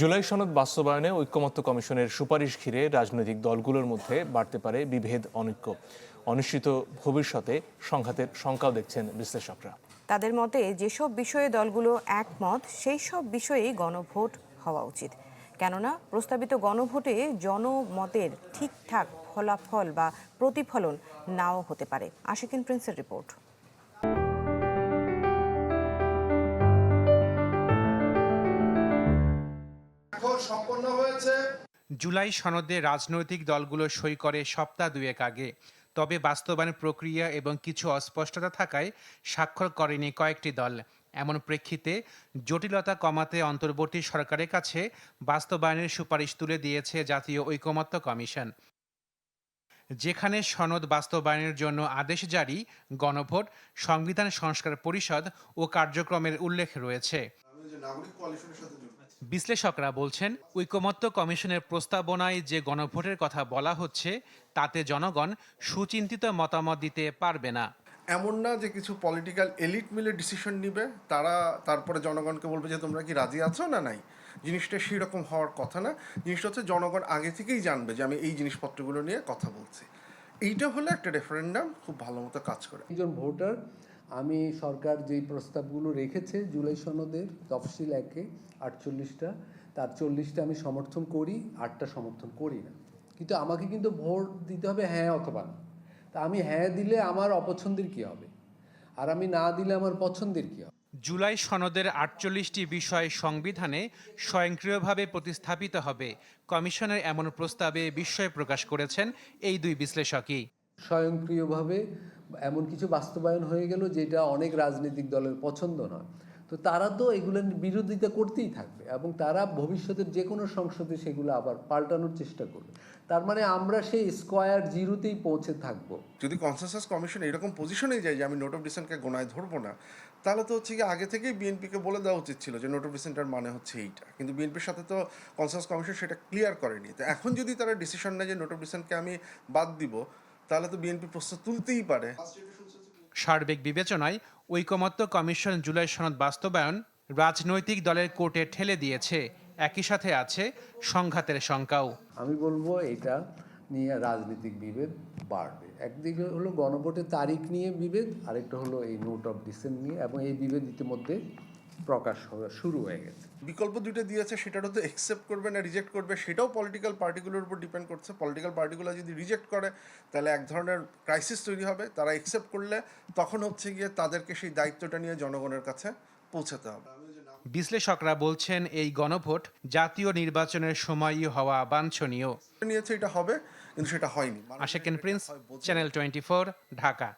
জুলাই সনদ বাস্তবায়নে ঐক্যমত্য কমিশনের সুপারিশ ঘিরে রাজনৈতিক দলগুলোর মধ্যে বাড়তে পারে বিভেদ, অনৈক্য। অনিশ্চিত ভবিষ্যতে সংঘাতের শঙ্কাও দেখছেন বিশ্লেষকরা। তাদের মতে যেসব বিষয়ে দলগুলো একমত, সেই সব বিষয়েই গণভোট হওয়া উচিত। কেননা প্রস্তাবিত গণভোটে জনমতের ঠিকঠাক ফলাফল বা প্রতিফলন নাও হতে পারে। আশিকিন প্রিন্সের রিপোর্ট। এখন সম্পন্ন হয়েছে। জুলাই সনদে রাজনৈতিক দলগুলো সই করে সপ্তাহ দুয়েক আগে। তবে বাস্তবায়ন প্রক্রিয়া এবং কিছু অস্পষ্টতা থাকায় স্বাক্ষর করেনি কয়েকটি দল। এমন প্রেক্ষিতে জটিলতা কমাতে অন্তর্বর্তী সরকারের কাছে বাস্তবায়নের সুপারিশ তুলে দিয়েছে জাতীয় ঐকমত্য কমিশন। যেখানে সনদ বাস্তবায়নের জন্য আদেশ জারি গণভোট সংবিধান সংস্কার পরিষদ ও কার্যক্রমের উল্লেখ রয়েছে। বিশ্লেষকরা বলছেন ঐকমত্য কমিশনের প্রস্তাবনায় যে গণভোটের কথা বলা হচ্ছে তাতে জনগণ সুচিন্তিত মতামত দিতে পারবে না। এমন না যে কিছু পলিটিক্যাল এলিট মিলে ডিসিশন নিবে তারা তারপরে জনগণকে বলবে যে তোমরা কি রাজি আছো না নাই? জিনিসটা সেই রকম হওয়ার কথা না। জিনিসটা হচ্ছে জনগণ আগে থেকেই জানবে যে আমি এই জিনিসপত্রগুলো নিয়ে কথা বলছি। এইটা হলে একটা রেফারেন্ডাম খুব ভালো মতো কাজ করে। একজন ভোটার আমি সরকার যেই প্রস্তাবগুলো রেখেছে জুলাই সনদের তফসিল একে আটচল্লিশটা, তার চল্লিশটা আমি সমর্থন করি, আটটা সমর্থন করি না। কিন্তু আমাকে কিন্তু ভোট দিতে হবে হ্যাঁ অথবা না। তা আমি হ্যাঁ দিলে আমার অপছন্দের কি হবে? আর আমি না দিলে আমার পছন্দের কি হবে? জুলাই সনদের আটচল্লিশটি বিষয় সংবিধানে স্বয়ংক্রিয়ভাবে প্রতিস্থাপিত হবে। কমিশনের এমন প্রস্তাবে বিস্ময় প্রকাশ করেছেন এই দুই বিশ্লেষকই। স্বয়ংক্রিয়ভাবে এমন কিছু বাস্তবায়ন হয়ে গেল যেটা অনেক রাজনৈতিক দলের পছন্দ নয়। তো তারা তো এগুলোর বিরোধিতা করতেই থাকবে এবং তারা ভবিষ্যতের যে কোনো সংসদে সেগুলো আবার পাল্টানোর চেষ্টা করবে। তার মানে আমরা সেই স্কোয়ার জিরোতেই পৌঁছে থাকব। যদি কনসেনসাস কমিশন এরকম পজিশনে যায় যে আমি নোট অফ ডিসেন্টকে গোনায় ধরবো না, তাহলে তো হচ্ছে কি আগে থেকেই বিএনপিকে বলে দেওয়া উচিত ছিল যে নোট অফ ডিসেন্টের মানে হচ্ছে এইটা। কিন্তু বিএনপির সাথে তো কনসেন্সাস কমিশন সেটা ক্লিয়ার করেনি। তো এখন যদি তারা ডিসিশন নেয় যে নোট অফ ডিসেন্টকে আমি বাদ দিব তাহলে তো বিএনপি প্রশ্ন তুলতেই পারে। সার্বিক বিবেচনায় ঐকমত্য কমিশন জুলাই সনদ বাস্তবায়ন রাজনৈতিক দলের কোর্টে ঠেলে দিয়েছে। একই সাথে আছে সংঘাতের শঙ্কাও। আমি বলব এটা নিয়ে রাজনৈতিক বিভেদ বাড়বে। একদিকে হলো গণভোটের তারিখ নিয়ে বিভেদ আরেকটা হলো এই নোট অফ ডিসেন্ট নিয়ে এবং এই বিভেদ ইতিমধ্যে প্রকাশ হওয়া শুরু হয়ে গেছে। বিকল্প দুইটা দিয়েছে সেটারও তো একসেপ্ট করবে না রিজেক্ট করবে সেটাও পলিটিক্যাল পার্টিগুলোর উপর ডিপেন্ড করছে। পলিটিক্যাল পার্টিগুলো যদি রিজেক্ট করে তাহলে এক ধরনের ক্রাইসিস তৈরি হবে। তারা একসেপ্ট করলে তখন হচ্ছে গিয়ে তাদেরকে সেই দায়িত্বটা নিয়ে জনগণের কাছে পৌঁছাতে হবে। বিশ্লেষকরা বলছেন এই গণভোট জাতীয় নির্বাচনের সময়ই হওয়া বাঞ্ছনীয়। নিয়েছে এটা হবে কিন্তু সেটা হয়নি। আশেকেন প্রিন্স চ্যানেল টোয়েন্টি ঢাকা।